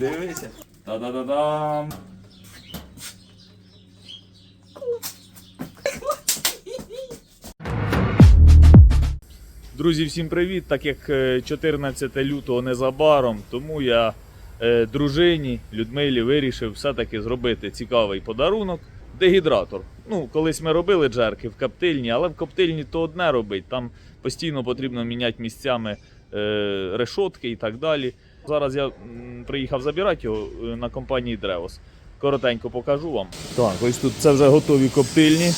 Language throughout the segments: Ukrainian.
Дивися. Та-да-да-дам. Друзі, всім привіт! Так як е, 14 лютого незабаром, тому я е, дружині Людмилі вирішив все-таки зробити цікавий подарунок. Дегідратор. Ну, колись ми робили джерки в коптильні, але в коптильні то одне робить. Там постійно потрібно міняти місцями е, решотки і так далі. Зараз я приїхав забирати його е, на компанії Древос. Коротенько покажу вам. Так, ось тут це вже готові коптильні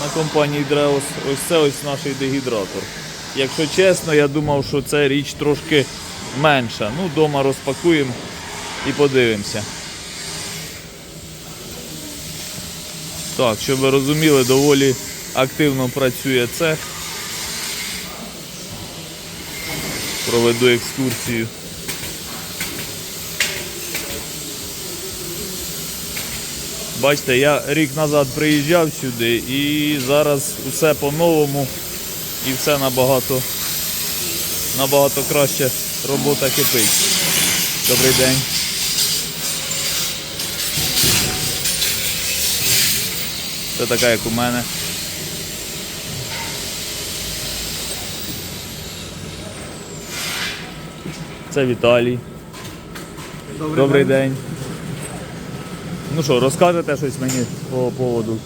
на компанії Древос. Ось це ось наш дегідратор. Якщо чесно, я думав, що це річ трошки менша. Ну, вдома розпакуємо і подивимося. Так, щоб ви розуміли, доволі активно працює цех. Проведу екскурсію. Бачите, я рік назад приїжджав сюди і зараз усе по-новому і все набагато, набагато краще робота кипить. Добрий день. Це така, як у мене. Це Віталій. Добрий, день. Ну що, розкажете щось мені по поводу?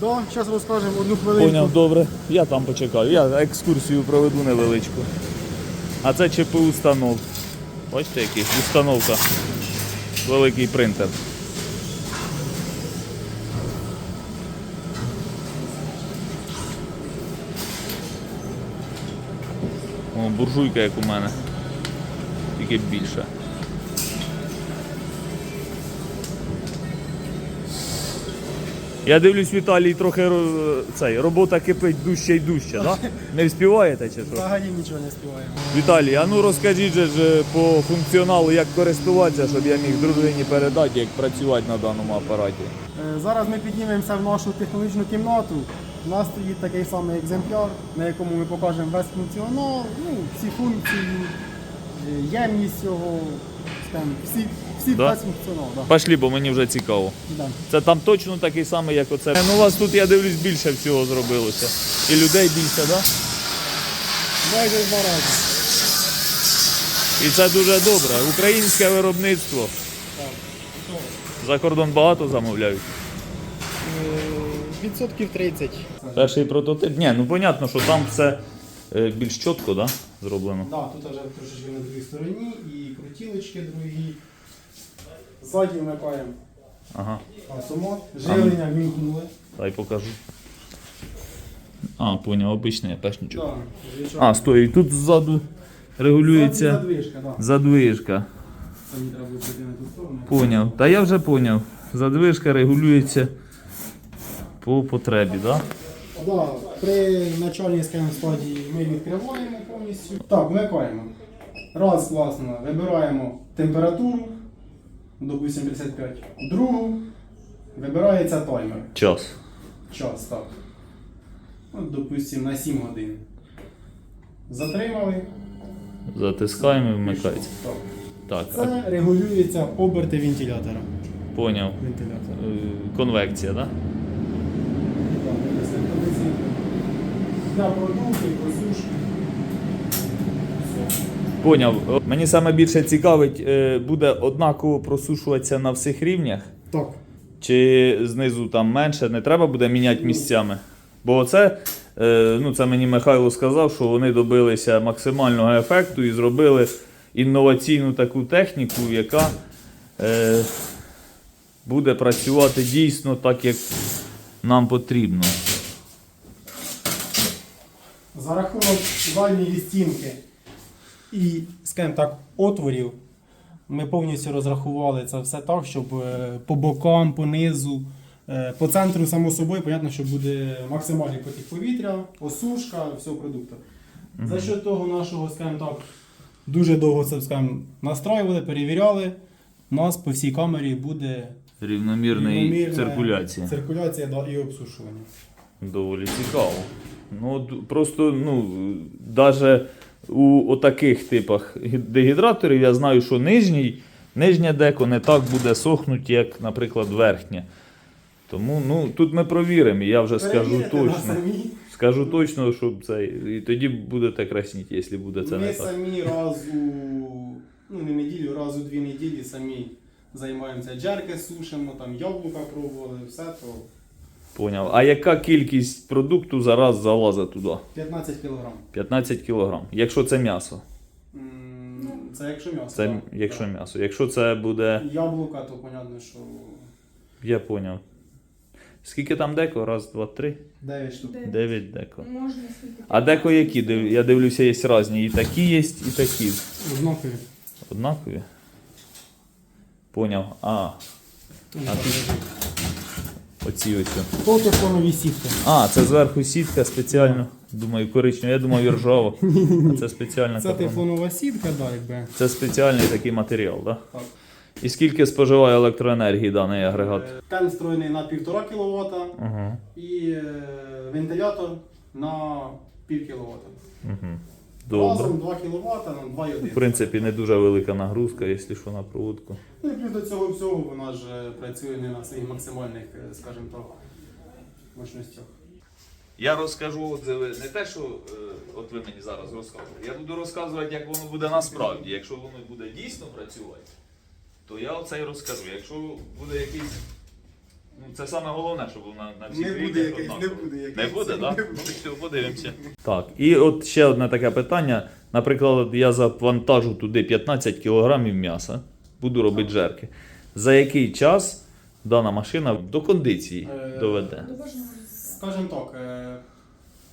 Да, зараз розкажемо одну хвилинку. Поняв, добре. Я там почекаю. Я екскурсію проведу невеличку. А це ЧПУ установ. Бачите, який установка. Великий принтер. О, буржуйка, як у мене. Тільки більше. Я дивлюсь, Віталій, трохи цей, робота кипить дужче і дужче, да? Не вспіваєте чи що? Взагалі нічого не співаємо. Віталій, а ну розкажіть же ж е, по функціоналу, як користуватися, щоб я міг дружині передати, як працювати на даному апараті. Е, Зараз ми піднімемося в нашу технологічну кімнату. У нас стоїть такий самий екземпляр, на якому ми покажемо весь функціонал, ну, всі функції, е, ємність цього, всі, всі Да? весь функціонал. Да. Пошли, бо мені вже цікаво. Да. Це там точно такий самий, як оце. Ну, у вас тут, я дивлюсь, більше всього зробилося. І людей більше, так? Да? Майже в два рази. І це дуже добре. Українське виробництво. За кордон багато замовляють. Е, Відсотків 30. Перший прототип. Ні, ну понятно, що там все е, більш чітко да, зроблено. Да, тут вже трошечки на другій стороні і крутілочки другі. Ззаді вмикаємо Ага. автомат, живлення вмікнули. Дай покажу. А, поняв, обичний, я теж нічого. Да. А, стой, і тут ззаду регулюється Задвижка, да. задвижка. Поняв. Та я вже поняв. Задвижка регулюється по потребі, так? Да, при начальній скажімо, стадії ми відкриваємо повністю. Так, вмикаємо. Раз, класно, вибираємо температуру, допустимо 55. Другу вибирається таймер. Час. Час, так. От, допустимо, на 7 годин. Затримали. Затискаємо і вмикається. Так. Так, Це регулюється оберти вентилятора. поняв. Вентилятор. Е, Конвекція, так? Так, це кондиціонер. Для продуктів, просушки. Поняв. Мені саме більше цікавить, е, буде однаково просушуватися на всіх рівнях. Так. Чи знизу там менше, не треба буде міняти місцями. Бо це, е, ну це мені Михайло сказав, що вони добилися максимального ефекту і зробили інноваційну таку техніку, яка е, буде працювати дійсно так, як нам потрібно. За рахунок дальньої стінки і, скажімо так, отворів, ми повністю розрахували це все так, щоб е, по бокам, по низу, е, по центру, само собою, понятно, що буде максимальний потік повітря, осушка всього продукту. За що того нашого, скажімо так, дуже довго це скажімо, настраювали, перевіряли. У нас по всій камері буде Рівномірна рівномірна циркуляція. циркуляція да, і обсушування. Доволі цікаво. Ну, просто, ну, навіть у отаких типах дегідраторів я знаю, що нижній Нижнє деко не так буде сохнути, як, наприклад, верхнє. Тому ну, тут ми провіримо, і я вже скажу точно. самі. Скажу точно, щоб це. І тоді будете красніти, якщо буде це Ми не так. самі раз у ну не неділю, раз у дві неділі самі займаємося джерки сушимо, там яблука пробували, все то Поняв. А яка кількість продукту зараз залазить туди? 15 кг. 15 кг. Якщо це м'ясо. Це якщо м'ясо. Це так. якщо Так. м'ясо. Якщо це буде. Яблука, то понятно, що Я поняв. Скільки там деко? Раз, два, три. 9 штук. Дев'ять. Дев'ять деко. Можна скільки. А деко які? Я дивлюся, є різні. І такі є, і такі. Однакові. Однакові. Поняв. А, А тут- оці ось. Фото фонові сітки. А, це зверху сітка спеціально. Думаю, коричнева. Я думав, ржава. А це спеціальна Це картона. тефлонова сітка, да, якби. Це спеціальний такий матеріал, так? Так. І скільки споживає електроенергії даний агрегат? Кен встроєний на 1,5 кВт Угу. і е, вентилятор на пів кВт. Угу. Добре. Разом 2 кВт, на 2,1. В принципі, не дуже велика нагрузка, якщо що на проводку. Ну і плюс до цього всього вона ж е, працює не на своїх максимальних, е, скажімо так, мощностях. Я розкажу отзиви не те, що е, от ви мені зараз розказуєте. Я буду розказувати, як воно буде насправді. Якщо воно буде дійсно працювати, то я оце й розкажу. Якщо буде якийсь. Ну, це саме головне, щоб воно на всіх Не буде рівнях якийсь, однаково. не буде якийсь. Не буде, так? Ну, все, подивимося. Так, і от ще одне таке питання. Наприклад, я завантажу туди 15 кг м'яса, буду робити жерки. За який час дана машина до кондиції Е, доведе? До кожного. Скажімо так, е,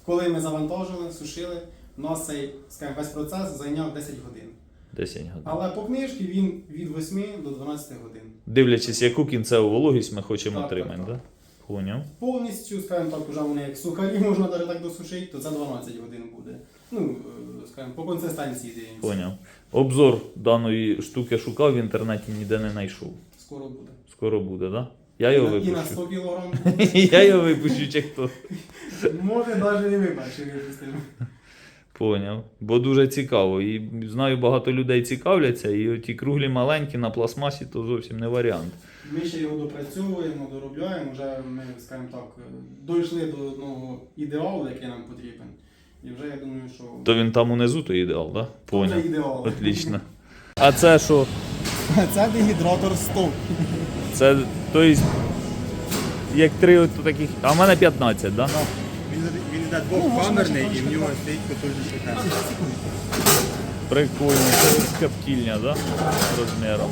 коли ми завантажили, сушили, у нас цей скажімо, весь процес зайняв 10 годин. 10 годин. Але по книжці він від 8 до 12 годин. Дивлячись, яку кінцеву вологість ми хочемо Так, отримати, так, так? Поняв. Повністю, скажімо так, вже вони як сухарі можна навіть так досушити, то це 12 годин буде. Ну, е, скажімо, по консистенції дивимося. Поняв. Обзор даної штуки шукав в інтернеті, ніде не знайшов. Скоро буде. Скоро буде, так? Да? Я його на- І на 100 кг буде. Я його випущу, чи хто. Може, навіть не перші випустимо. Поняв. Бо дуже цікаво. І знаю, багато людей цікавляться, і ті круглі маленькі на пластмасі то зовсім не варіант. Ми ще його допрацьовуємо, доробляємо. Вже ми, скажімо так, дійшли до одного ідеалу, який нам потрібен. І вже я думаю, що То він там унизу, то ідеал, так? Да? це ідеал. Отлично. А це що? Це дегідратор 100. Це, то есть, як три от таких. А в мене 15, так? Да? Він, йде двохкамерний і в нього стоїть потужніший камер. Прикольно, це коптільня, да? Розміром.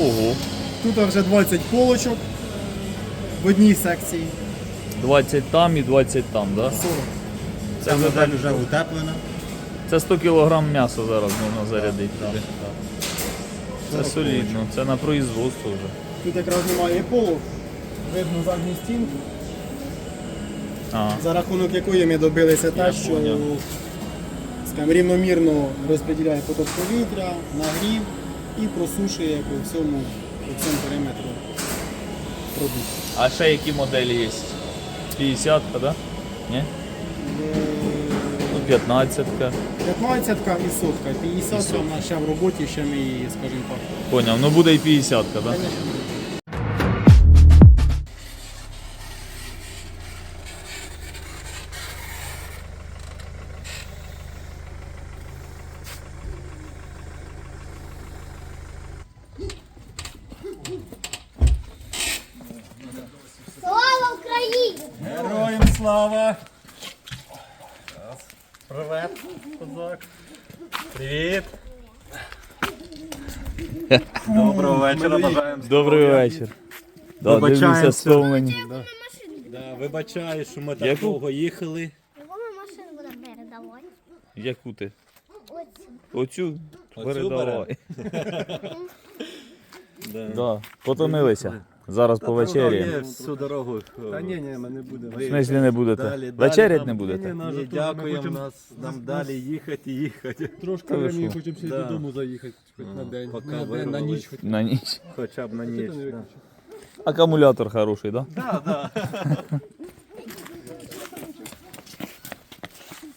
Ого, Тут вже 20 полочок в одній секції. 20 там і 20 там, да? 40. Ця модель вже утеплена. Це 100 кг м'яса зараз можна зарядити туди. Це солідно, це на производство вже. Тут якраз немає полок. Видно задню стінку, А, за рахунок якої ми добилися те, що поняв. скажімо, рівномірно розподіляє поток повітря, нагрів і просушує по всьому, по всьому периметру продукт. а ще які моделі є? 50, так? Да? Ні? 15. 15 і сотка. 50 І вона ще в роботі, ще ми її, скажімо так. Поняв, ну буде і 50, так? Да? Конечно. Слава Україні! Героям слава! Привет, козак. Привіт. Доброго вечора, бажаємо. Добрий вечір. Да, Вибачаємося. дивлюся стомлені. Да, вибачаю, що ми так Яку? довго їхали. Яку ми машину будемо передавати? Яку ти? Оцю. Оцю Оцю передавай. Да. Да, потомилися. Зараз по вечері. всю дорогу. Е, Та ні, ні, ми не будемо. В смислі не будете? Вечерять не будете? Ні, ну, дякуємо, нас, нам далі їхати і їхати. Трошки ми хочемо ще Да. додому заїхати, хоч ну, на день, Поки на, день, на ніч. На ніч. Хоча б на ніч. да. Акумулятор хороший, так? Да?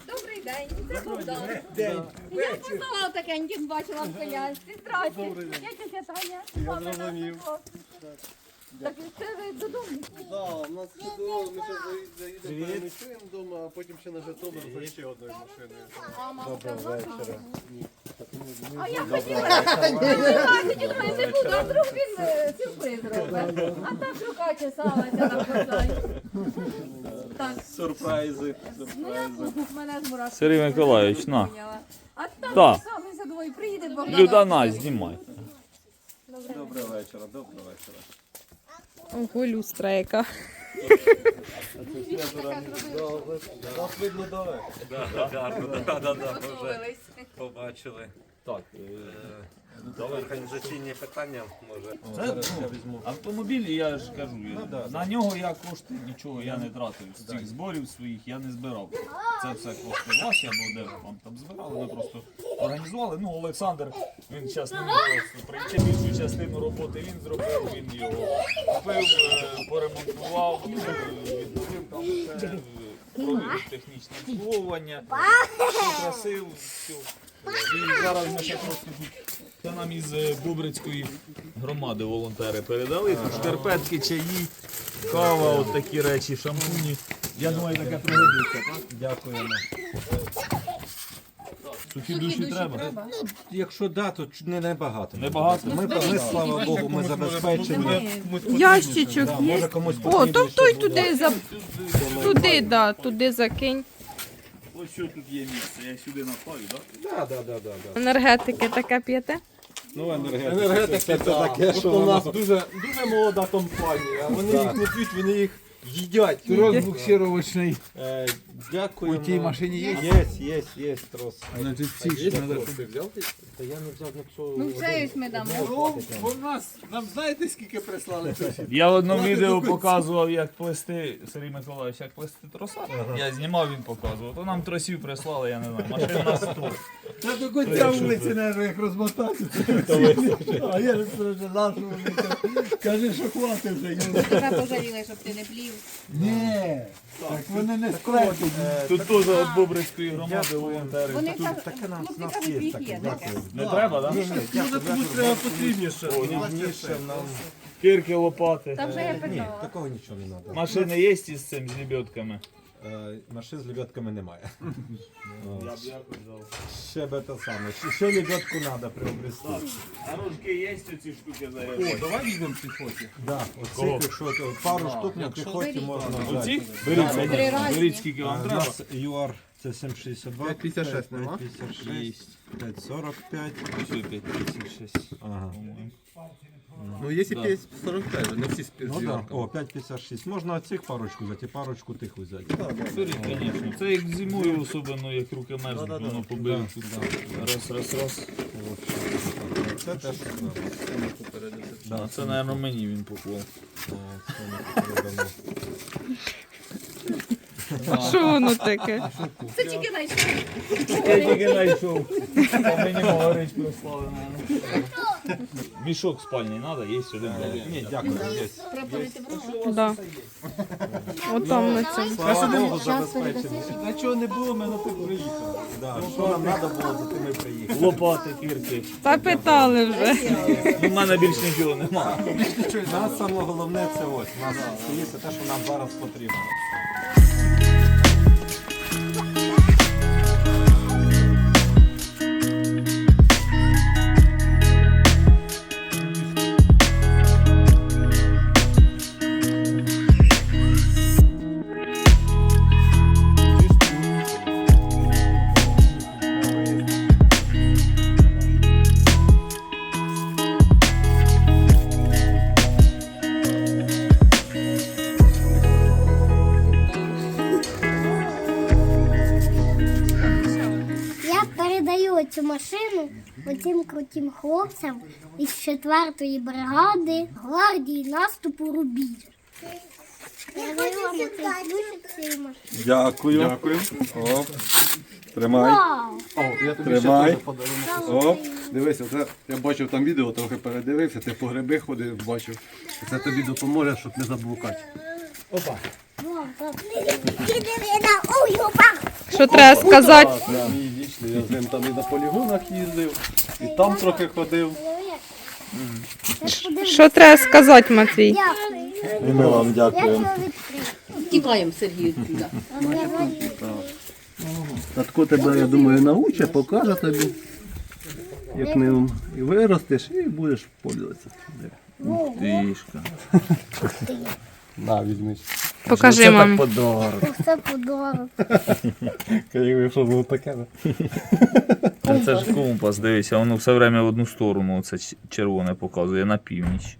Добрий день, це Богдан. Я послала такеньких, бачила в колясці. Здравствуйте. Я тетя Таня. Добре, Таня. Так це ви додому. Да, у нас чудово, ми ще заїдемо переночуємо вдома, а потім ще на Житомир за ще одною машиною. Доброго вечора. А я хотіла думаю, не буду, а вдруг він е, сюрприз робить. А так рука чесалася на бажай. Так, Сюрпризи. ну я мене з мурашки. Сергій Миколаївич, на. А там Так. сам за двоє приїде Богдан. Людана, знімай. Доброго вечора, доброго вечора. Ого, люстра яка. Вас видно далеко. Побачили. Так, Організаційні питання може. це ну, автомобіль, я ж кажу, я- на нього я кошти нічого я не тратив. З цих зборів своїх я не збирав. Це все кошти ваші або де вам там збирали, ми просто організували. Ну, Олександр, він частину просто при- більшу частину роботи він зробив, він його купив, е, поремонтував, е, там все, е, провів технічне обслуговування, покрасив, все. І зараз ми ще просто тут це нам із е, Бубрицької громади волонтери передали. Тут шкарпетки, чаї, кава, от такі речі, шампуні. Я думаю, таке пригодиться, так? Дякуємо. Сухі душі треба. Якщо да, то ч- не небагато. Небагато. Ми, ми слава Богу, ми забезпечені. Ящичок Да, є. може комусь О, потрібно, то той туди за туди, да, туди закинь. Ось що тут є місце, я сюди напаю, так? Да, да, да, да, да. Енергетики таке п'єте. Ну, енергетики це таке, що у нас дуже, дуже молода компанія. Вони їх не п'ють, вони їх їдять. Трос буксировочний. Е, Дякуємо. У тій машині є? Є, є, є трос. Значить, всі ж надо. ти взяв ти? Та я не взяв на. Ну все ось ми дамо. Ну, у нас, нам знаєте, скільки прислали? Я в одному відео показував, як плести Сергій Миколаївич, як плести троса. Я знімав, він показував. То нам тросів прислали, я не знаю. Машин на 100. Та до кінця вулиці, наверное, як розмотати. А я не знав, що. Каже, що хватить вже. Тебе пожаліли, щоб ти не плів. Ні, так вони не склеють. Тут теж від Бобрицької громади волонтери. Вони Тут кажуть, таке нам- хлопці кажуть, є їх є так. Не треба, так? Може комусь треба потрібніше. Потрібніше нам. Кирки, лопати. Там вже я Ні, питала. такого нічого не треба. Машини є із цим, з лебедками? Е, Машин з лебедками немає. Я б якось дав. Ще би те саме. Ще- Ще лебедку треба приобрести. А ручки є ці штуки О, давай візьмемо піхоті. Да, оцих, якщо пару штук на піхоті можна взяти. Беріть, Три разні. беріть скільки вам У треба. нас ЮАР це 762. 5,56 нема? 5,56. 5,45. Ось 5,6. Ага. Ну, якщо 5,45, не всі Ну да. О, 5,56. Можна оцих парочку взяти і парочку тих взяти. Беріть, звісно. Це як зимою, особливо, як руки мерзнуть, воно побили. Раз, раз, раз. Це теж. Да, це, мабуть, мені він поклав. Це. А що воно таке? Це тільки знайшли. Я тільки знайшов. Там мені Магарич прислали, мабуть. Мішок спальний треба, є сюди. Ні, дякую. Є. Да. От там на цьому. Слава Богу, забезпечені. На чого не було, ми на тих приїхали. Да. Що нам треба було, за тим ми приїхали. Лопати, кірки. Та питали вже. Ну, в мене більш нічого немає. Нас саме головне це ось. Нас є те, що нам зараз потрібно. Передаю цю машину оцим крутим хлопцям із 4-ї бригади гвардії наступу Рубіж. Вам. Дякую. Дякую. О, тримай. Вау! Я тобі Тримай. ще теж подарунок. О, дивися, це я бачив там відео, трохи передивився, ти по гриби ходив, бачив. Це тобі допоможе, щоб не заблукати. Вау, так. Опа! Що треба сказати? Мій вічний Я з ним там і на полігонах їздив, і там трохи ходив. Що треба сказати, Матвій? Дякую. І ми вам дякуємо. Тікаємо, Сергій, туди. Татко тебе, я думаю, научить, покаже тобі. Як ним і виростеш, і будеш пользуватися. Тишка. На, візьміть. Покажи мамі. подарок. Це подарок. Якби що було таке. Це ж компас, дивися, воно все время в одну сторону оце ч- червоне показує на північ.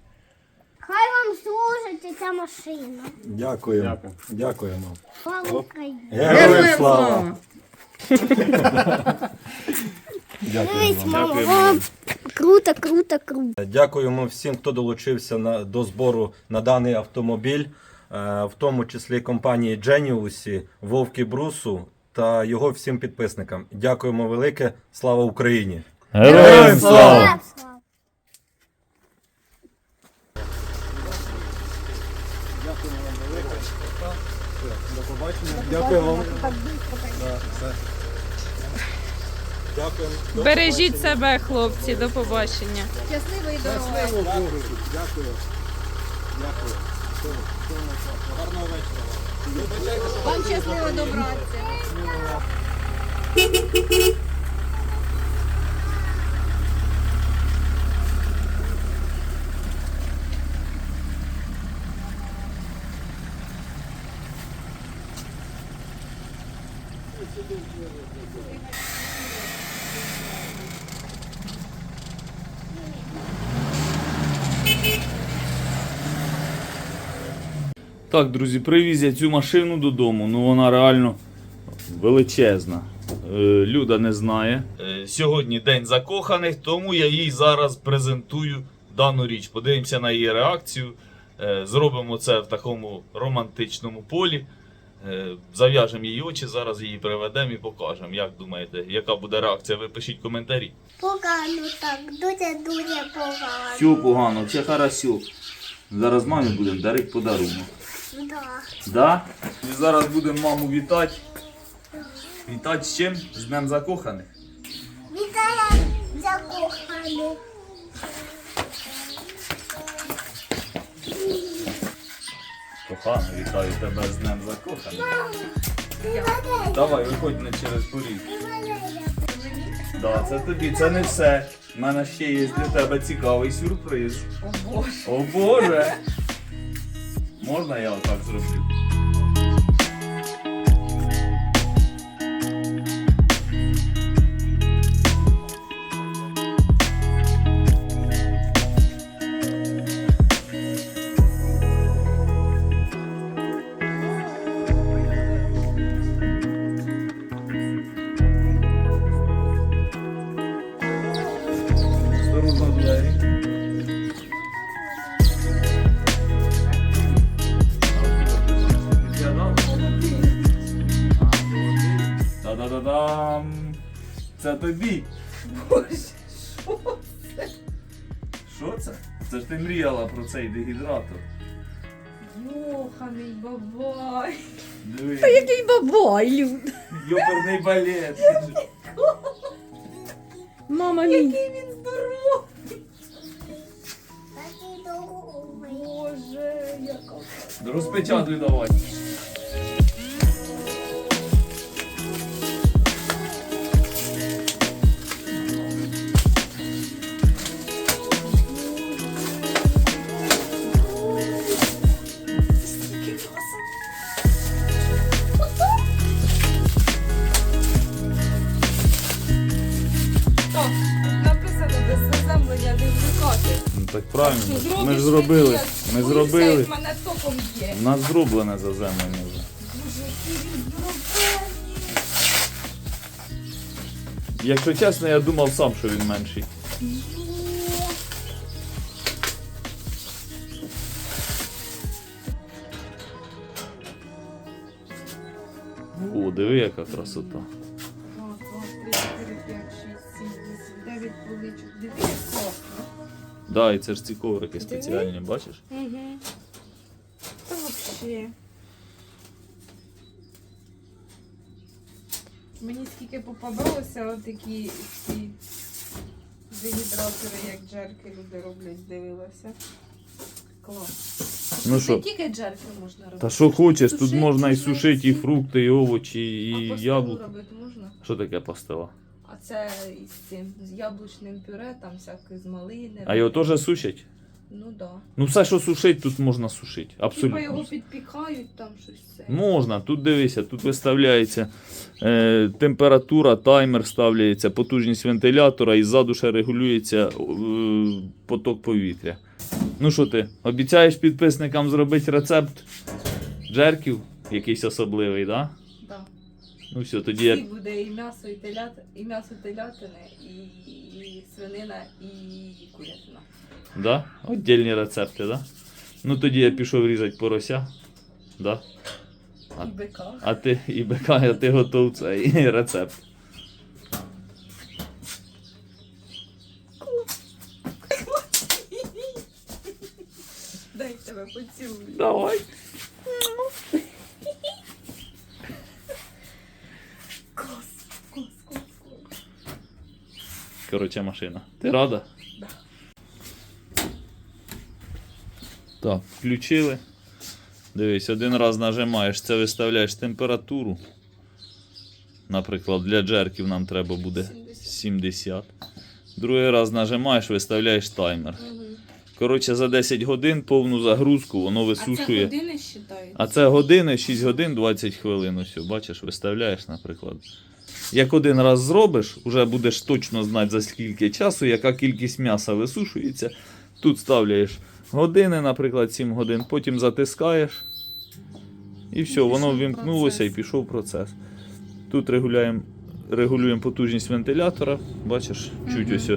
Хай вам служить ця машина. Дякуємо. Дякуємо. Слава Україні. Героям слава! Дякуємо Дивись, мама, Дякую, воно круто, круто, круто. Дякуємо всім, хто долучився на, до збору на даний автомобіль, е, в тому числі компанії Genius, Вовки Брусу та його всім підписникам. Дякуємо велике. Слава Україні! Героям слава! Слава. Дякую вам. Бережіть себе, хлопці, до побачення. Щасливої дороги. Гарного вечора. Вам щасливо добратися. Так, друзі, привіз я цю машину додому. Ну вона реально величезна. Е, Люда не знає. Е, Сьогодні день закоханих, тому я їй зараз презентую дану річ. Подивимося на її реакцію. Е, Зробимо це в такому романтичному полі. Е, Зав'яжемо її очі, зараз її приведемо і покажемо. Як думаєте, яка буде реакція? Ви пишіть коментарі. Погано так, дуже дуже погано. Все погано, все хорошо. Зараз мамі будемо дарити подарунок. Да. Да? І зараз будемо маму вітати. Вітати з чим? З Днем закоханих. Вітаю закоханих. Кохана, вітаю тебе з Днем закоханих. Давай, виходь не через поріг. Да, це тобі, це не все. У мене ще є для тебе цікавий сюрприз. О Боже. О Боже. Можна я отак зроблю? Цей дегідратор. Йоханий бабай. Диви, Який бабай, Люд. йоперний балет. Мама мій. Який він здоровий. Боже, яка. Розпечатуй давай. Зробили. Ми зробили. мене током є. У нас зроблене заземлення вже. Якщо чесно, я думав сам, що він менший. О, диви, яка красота. Раз, два, три, чотири, п'ять, шість, сім, вісім, дев'ять поличок. Дивись, класно. Да, і це ж ці коврики спеціальні, бачиш? Угу. Та взагалі. Мені скільки попадалося, от такі ці дегідратори, як джерки люди роблять, дивилася. Клас. Ну Не що, тільки джерки можна робити. та що хочеш, тут Сушити, можна і сушити. і фрукти, і овочі, А і робити можна? Що таке пастила? А це із цим, з яблучним пюре, там всяке з малини. А його теж сушать? Ну да. Ну все, що сушить, тут можна сушити. Абсолютно. його підпікають, там щось це. Можна, тут дивися, тут виставляється е, температура, таймер ставляється, потужність вентилятора і ззаду ще регулюється е, поток повітря. Ну що ти, обіцяєш підписникам зробити рецепт джерків, якийсь особливий, так? Да? Ну все, тоді я. Буде і м'ясо, і телят, і м'ясо телятини, і, і свинина, і курятина. Да? Отдельні рецепти, да? Ну тоді я пішов різати порося. Да? А- І бика. А ти і бика, а ти готов цей рецепт. Дай тебе поцілую. Давай. Клас, клас, клас, клас. Короче, машина. Ти рада? Да. Так, включили. Дивись, один раз нажимаєш, це виставляєш температуру. Наприклад, для джерків нам треба буде 70. Другий раз нажимаєш, виставляєш таймер. Коротше, за 10 годин повну загрузку воно А це висушує. години? А це години, 6 годин 20 хвилин. Ось, бачиш, виставляєш, наприклад. Як один раз зробиш, вже будеш точно знати за скільки часу, яка кількість м'яса висушується. Тут ставляєш години, наприклад, 7 годин, потім затискаєш. І все, воно ввімкнулося і пішов процес. Тут регулюємо, регулюємо потужність вентилятора. Бачиш, чуть ось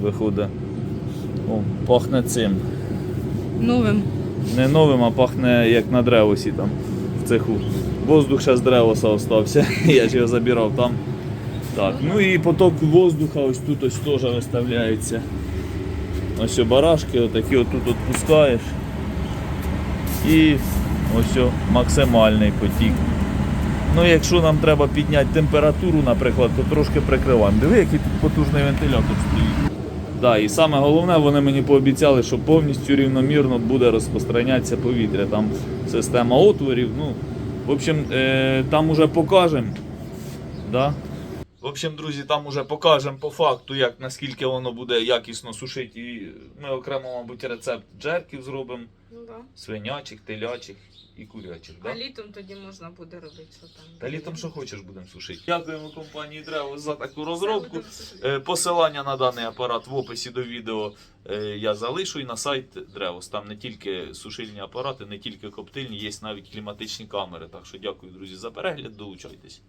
виходить. О, пахне цим. Новим. Не новим, а пахне як на древосі там в цеху. Воздух ще з древоса остався. Я ж його забирав там. Так, ну і поток воздуха ось тут ось теж виставляється. Ось барашки, отакі отут відпускаєш. І ось максимальний потік. Ну, якщо нам треба підняти температуру, наприклад, то трошки прикриваємо. Диви, який тут потужний вентилятор стоїть. Да, і саме головне, вони мені пообіцяли, що повністю рівномірно буде розпространятися повітря. Там система отворів. Ну, в общем, е, там уже покажемо. Да? В общем, друзі, там уже покажемо по факту, як наскільки воно буде якісно сушити. І ми окремо, мабуть, рецепт джерків зробимо, Ну да. свинячих, телячих і курячих. Да? А літом тоді можна буде робити, що там. Та літом що хочеш будемо сушити. Дякуємо компанії Древо за таку розробку. Е, Посилання на даний апарат в описі до відео е, я залишу і на сайт Древос. Там не тільки сушильні апарати, не тільки коптильні, є навіть кліматичні камери. Так що дякую, друзі, за перегляд. Долучайтесь.